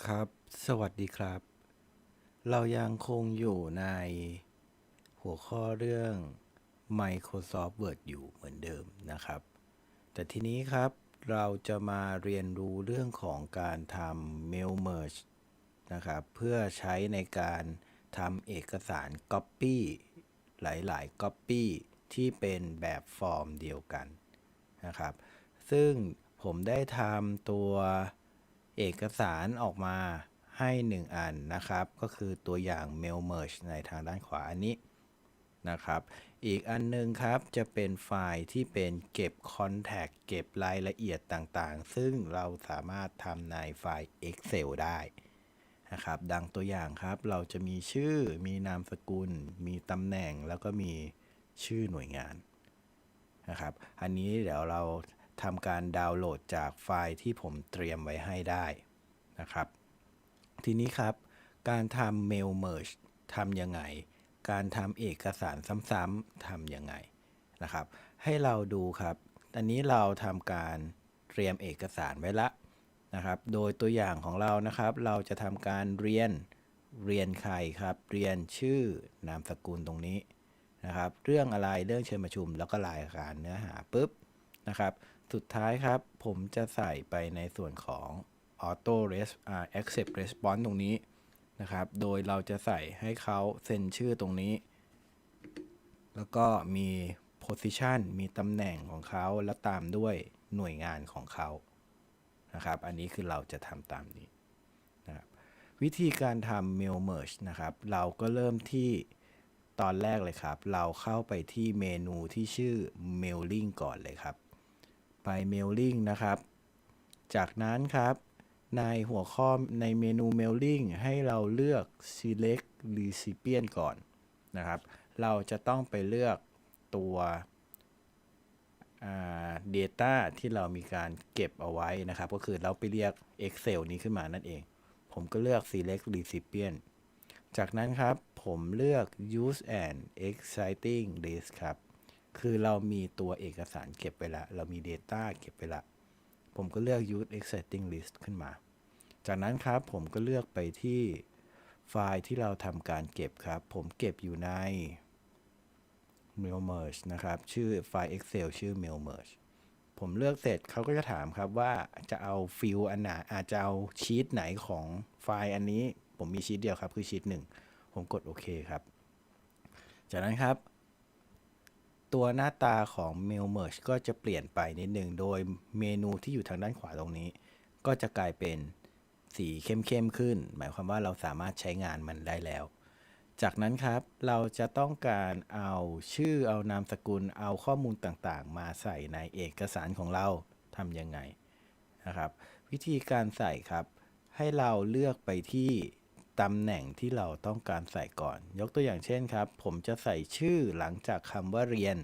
ครับ สวัสดีครับ เรายังคงอยู่ในหัวข้อเรื่อง Microsoft Word อยู่เหมือนเดิมนะครับ แต่ทีนี้ครับเราจะมาเรียนรู้เรื่องของการทำ Mail Merge นะครับ เพื่อใช้ในการทำเอกสาร Copy หลาย ๆ Copy ที่เป็นแบบฟอร์มเดียวกันนะครับ ซึ่งผมได้ทำตัว เอกสารออกมาให้ 1 อันนะครับ ก็คือตัวอย่าง Mail Merge ในทางด้านขวาอันนี้นะครับ อีกอันหนึงครับจะเป็นไฟล์ที่เป็นเก็บ Contact เก็บรายละเอียดต่างๆ ซึ่งเราสามารถทำในไฟล์ Excel ได้นะครับ ดังตัวอย่างครับ เราจะมีชื่อ มีนามสกุล มีตำแหน่ง แล้วก็มีชื่อหน่วยงานนะครับ อันนี้เดี๋ยวเรา ทำการดาวน์โหลดจากไฟล์ที่ผมเตรียมไว้ให้ได้นะครับ ทีนี้ครับ การทำ Mail Merge ทำยังไง การทำเอกสารซ้ำๆทำยังไงนะครับ ให้เราดูครับ อันนี้เราทำการเตรียมเอกสารไว้ละนะครับ โดยตัวอย่างของเรานะครับ เราจะทำการเรียนเรียนใครครับ เรียนชื่อนามสกุลตรงนี้นะครับ เรื่องอะไร เรื่องเชิญประชุม แล้วก็รายการเนื้อหาปุ๊บนะครับ สุดท้ายครับ ผมจะใส่ไปในส่วนของ auto res uh, accept response ตรงนี้นะครับ โดยเราจะใส่ให้เขาเซ็นชื่อตรงนี้ แล้วก็มี position มีตำแหน่งของเขา และตามด้วยหน่วยงานของเขา นะครับ อันนี้คือเราจะทำตามนี้นะครับ วิธีการทำ mail merge นะครับ เราก็เริ่มที่ตอนแรกเลยครับ เราเข้าไปที่เมนูที่ชื่อ mailing ก่อนเลยครับ ไป mailing นะครับ จากนั้นครับในหัวข้อในเมนู mailing ให้เราเลือก select recipient ก่อนนะครับ เราจะต้องไปเลือกตัว data ที่เรามีการเก็บเอาไว้นะครับ ก็คือเราไปเรียก Excel นี้ขึ้นมานั่นเอง ผมก็เลือก select recipient จากนั้นครับ ผมเลือก use and exciting list ครับ คือเรามีตัวเอกสารเก็บไปแล้วเรามี data เก็บไปแล้วผมก็เลือก use exciting list ขึ้นมา จากนั้นครับผมก็เลือกไปที่ไฟล์ที่เราทำการเก็บครับ ผมเก็บอยู่ใน mail merge นะครับ ชื่อไฟล์ excel ชื่อ mail merge ผมเลือกเสร็จเขาก็จะถามครับว่าจะเอาฟิลอันไหนอาจจะเอาชีตไหนของไฟล์อันนี้ ผมมีชีตเดียวครับ คือชีตหนึ่งผมกดโอเคครับ จากนั้นครับ ตัวหน้าตาของ Mail Merge ก็จะเปลี่ยนไปนิดหนึ่งโดยเมนูที่อยู่ทางด้านขวาตรงนี้ ก็จะกลายเป็นสีเข้มๆขึ้น หมายความว่าเราสามารถใช้งานมันได้แล้ว จากนั้นครับเราจะต้องการเอาชื่อเอานามสกุลเอาข้อมูลต่างๆ มาใส่ในเอกสารของเราทำยังไงนะครับ วิธีการใส่ครับ ให้เราเลือกไปที่ ตำแหน่งที่เราต้องการใส่ก่อน ยกตัวอย่างเช่นครับ ผมจะใส่ชื่อหลังจากคำว่าเรียน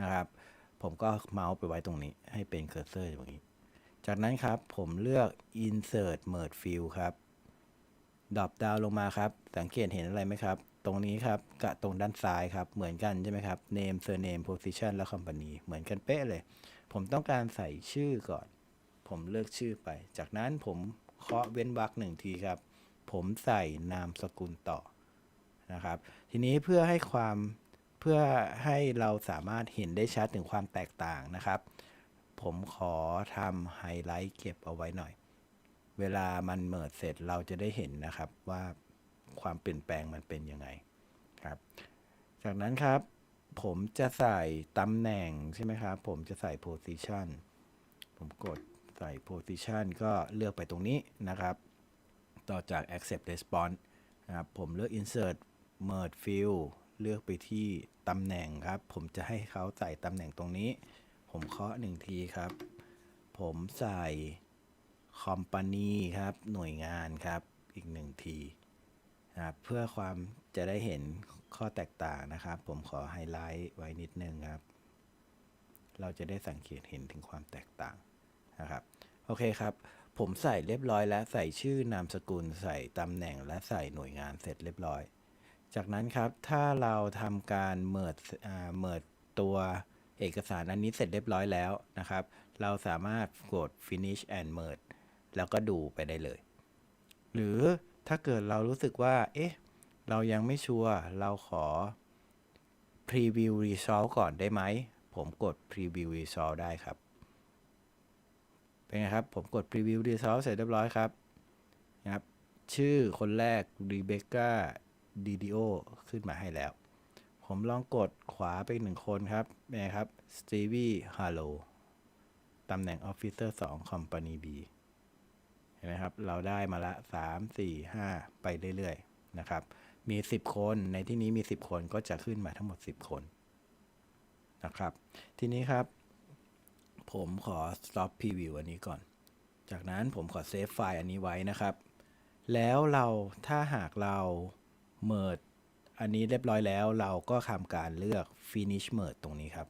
นะครับ ผมก็เมาส์ไปไว้ตรงนี้ ให้เป็นเคอร์เซอร์ตรงนี้ จากนั้นครับผมเลือก insert merge field ครับดรอปดาวลงมาครับ สังเกตเห็นอะไรไหมครับ ตรงนี้ครับกับตรงด้านซ้ายครับ เหมือนกันใช่ไหมครับ name surname position และ company เหมือนกันเป๊ะเลย ผมต้องการใส่ชื่อก่อน ผมเลือกชื่อไป จากนั้นผมเคาะเว้นวรรคหนึ่งทีครับ ผมใส่นามสกุลต่อนะครับ ทีนี้เพื่อให้ความเพื่อให้เราสามารถเห็นได้ชัดถึงความแตกต่างนะครับ ผมขอทำไฮไลท์เก็บเอาไว้หน่อย เวลามันเมิดเสร็จเราจะได้เห็นนะครับว่าความเปลี่ยนแปลงมันเป็นยังไงครับ จากนั้นครับผมจะใส่ตำแหน่งใช่ไหมครับ ผมจะใส่ position ผมกดใส่ position ก็เลือกไปตรงนี้นะครับ ต่อจาก accept response นะครับ ผมเลือก insert merge field เลือกไปที่ตำแหน่งครับ ผมจะให้เขาใส่ตำแหน่งตรงนี้ ผมเคาะหนึ่งทีครับ ผมใส่ company ครับ หน่วยงานครับ อีกหนึ่งทีนะครับ เพื่อความจะได้เห็นข้อแตกต่างนะครับ ผมขอไฮไลท์ไว้นิดนึงครับ เราจะได้สังเกตเห็นถึงความแตกต่างนะครับ โอเคครับ ผมใส่เรียบร้อยแล้วใส่ชื่อนามสกุลใส่ตำแหน่งและใส่หน่วยงานเสร็จเรียบร้อย จากนั้นครับถ้าเราทำการเมิดเมิดตัวเอกสารอันนี้เสร็จเรียบร้อยแล้วนะครับ เราสามารถกด finish and merge แล้วก็ดูไปได้เลย หรือถ้าเกิดเรารู้สึกว่า เอ๊ะ เรายังไม่ชัวร์ เราขอ preview result ก่อนได้ไหม ผมกด preview result ได้ครับ เป็นไงครับ ผมกด preview result เสร็จเรียบร้อยครับนะครับ ชื่อคนแรก Rebecca DDO ขึ้นมาให้แล้ว ผมลองกดขวาไปหนึ่งคนครับเป็นไงครับ Stevie Harlow ตำแหน่ง Officer 2 Company B เห็นไหมครับ เราได้มาละ 3 4 5 ไปเรื่อยๆ นะครับ มี 10 คน ในที่นี้มี 10 คนก็จะขึ้นมาทั้งหมด 10 คนนะครับ ทีนี้ครับ ผมขอ stop preview อันนี้ก่อน จากนั้นผมขอเซฟไฟล์อันนี้ไว้นะครับ แล้วเราถ้าหากเรา merge อันนี้เรียบร้อยแล้วเราก็ทำการเลือก finish merge ตรงนี้ครับ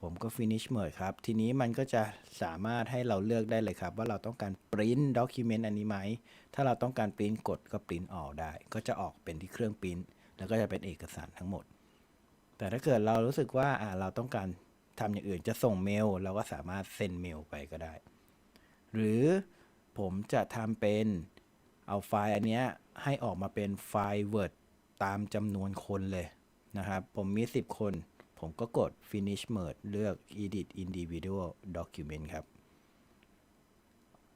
ผมก็ finish merge ครับ ทีนี้มันก็จะสามารถให้เราเลือกได้เลยครับ ว่าเราต้องการ print document อันนี้ไหม ถ้าเราต้องการ print กดก็ print ออกได้ ก็จะออกเป็นที่เครื่อง print แล้วก็จะเป็นเอกสารทั้งหมด แต่ถ้าเกิดเรารู้สึกว่าอ่าเราต้องการ ทำอย่างอื่นจะส่งเมล เราก็สามารถเซ็นเมลไปก็ได้ หรือผมจะทำเป็นเอาไฟล์อันเนี้ยให้ออกมาเป็นไฟล์ Word ตามจำนวนคนเลยนะครับ ผมมี 10 คน ผมก็กด finish merge เลือก edit individual document ครับ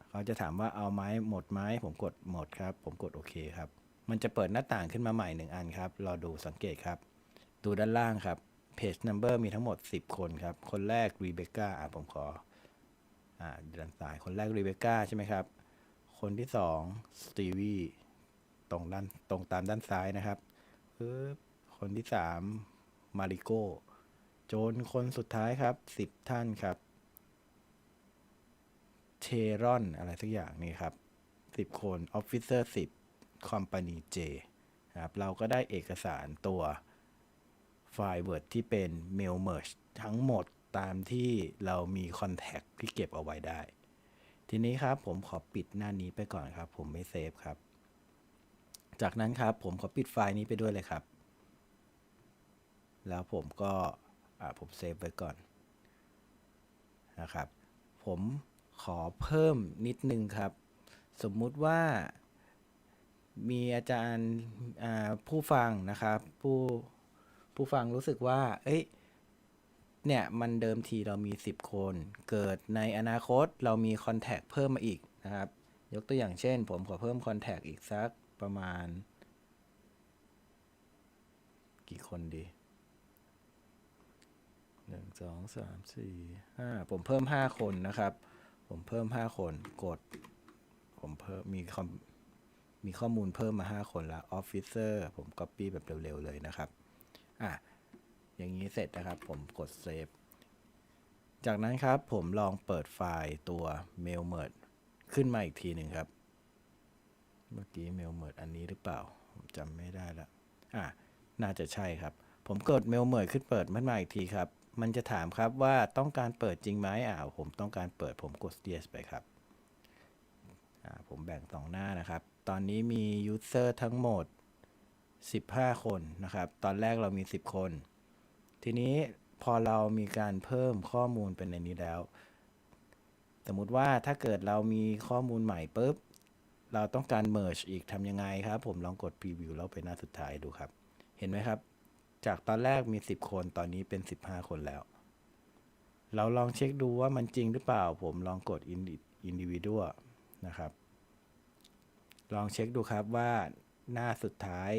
เขาจะถามว่าเอาไหมหมดไหมผมกดหมดครับ ผมกดโอเคครับ มันจะเปิดหน้าต่างขึ้นมาใหม่หนึ่งอันครับ รอดูสังเกตครับ ดูด้านล่างครับ page number มีทั้งหมด 10 คนครับ คนแรก Rebecca อะผมขอ อ่าด้านซ้าย คนแรก Rebecca ใช่ไหมครับ คนที่สอง Stevie ตรงด้านตรงตามด้านซ้ายนะครับปึ๊บคนที่สามมาริโก้จนคนสุดท้ายครับ10ท่านครับเทรอนอะไรสักอย่างนี่ครับ10คน Officer 10 Company J นะครับเราก็ได้เอกสารตัว ไฟล์ Word ที่เป็น Mail Merge ทั้งหมดตามที่เรามี Contact ที่เก็บเอาไว้ได้ ทีนี้ครับผมขอปิดหน้านี้ไปก่อนครับ ผมไม่เซฟครับ จากนั้นครับผมขอปิดไฟล์นี้ไปด้วยเลยครับ แล้วผมก็ผมเซฟไว้ก่อนนะครับ ผมขอเพิ่มนิดนึงครับ สมมุติว่ามีอาจารย์ผู้ฟังนะครับ ผู้ ผู้ฟังรู้สึกว่า เอ้ย เนี่ย มันเดิมทีเรามี 10 คน เกิดในอนาคตเรามีคอนแทคเพิ่มมาอีกนะครับ ยกตัวอย่างเช่น ผมขอเพิ่มคอนแทคอีกสักประมาณ กี่คนดีหนึ่งสองสามสี่ห้าผมเพิ่มห้าคนนะครับ ผมเพิ่มห้าคนกด ผมเพิ่มมีคอมมีข้อมูลเพิ่มมาห้าคนละออฟฟิเซอร์ผม Copy แบบเร็ว ๆ เลยนะครับ อะอย่างนี้เสร็จนะครับผมกดเซฟจากนั้นครับผมลองเปิดไฟล์ตัว Mail Merge ขึ้นมาอีกทีหนึ่งครับ เมื่อกี้ Mail Merge อันนี้หรือเปล่า ผมจำไม่ได้ละอะน่าจะใช่ครับ ผมกด Mail Merge ขึ้นเปิดมันมาอีกทีครับ มันจะถามครับว่าต้องการเปิดจริงไหมอ่าผมต้องการเปิดผมกด yes ไปครับอ่าผมแบ่งสองหน้านะครับ ตอนนี้มี User ทั้งหมด 15 คนนะครับ ตอนแรกเรามี 10 คน ทีนี้พอเรามีการเพิ่มข้อมูลเป็นในนี้แล้ว สมมุติว่าถ้าเกิดเรามีข้อมูลใหม่ปุ๊บ เราต้องการ merge อีกทำยังไงครับ ผมลองกด preview แล้วไปหน้าสุดท้ายดูครับ เห็นไหมครับ จากตอนแรกมี 10 คนตอนนี้เป็น 15 คนแล้ว เราลองเช็คดูว่ามันจริงหรือเปล่า ผมลองกด individual นะครับ ลองเช็คดูครับว่าหน้าสุดท้าย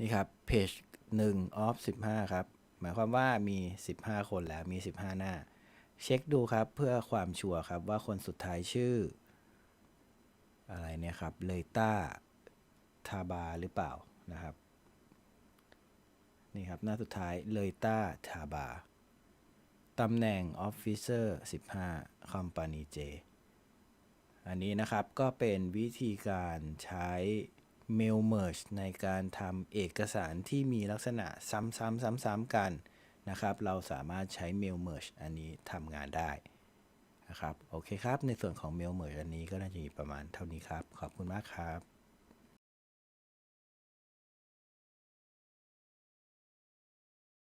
นี่ครับ page 1 of 15 ครับ หมายความว่ามี 15 คนแล้วมี 15 หน้า เช็คดูครับเพื่อความชัวร์ครับว่าคนสุดท้ายชื่อ อะไรเนี่ยครับเลต้าทาบาหรือเปล่านะครับ นี่ครับ หน้าสุดท้ายเลยต้าทาบาตำแหน่ง Officer 15 Company J อันนี้นะครับก็เป็นวิธีการใช้ Mail Merge ในการทำเอกสารที่มีลักษณะซ้ำๆๆ ๆ กันนะครับ เราสามารถใช้ Mail Merge อันนี้ทำงานได้นะครับ โอเคครับ ในส่วนของ Mail Merge อันนี้ก็น่าจะมีประมาณเท่านี้ครับ ขอบคุณมากครับ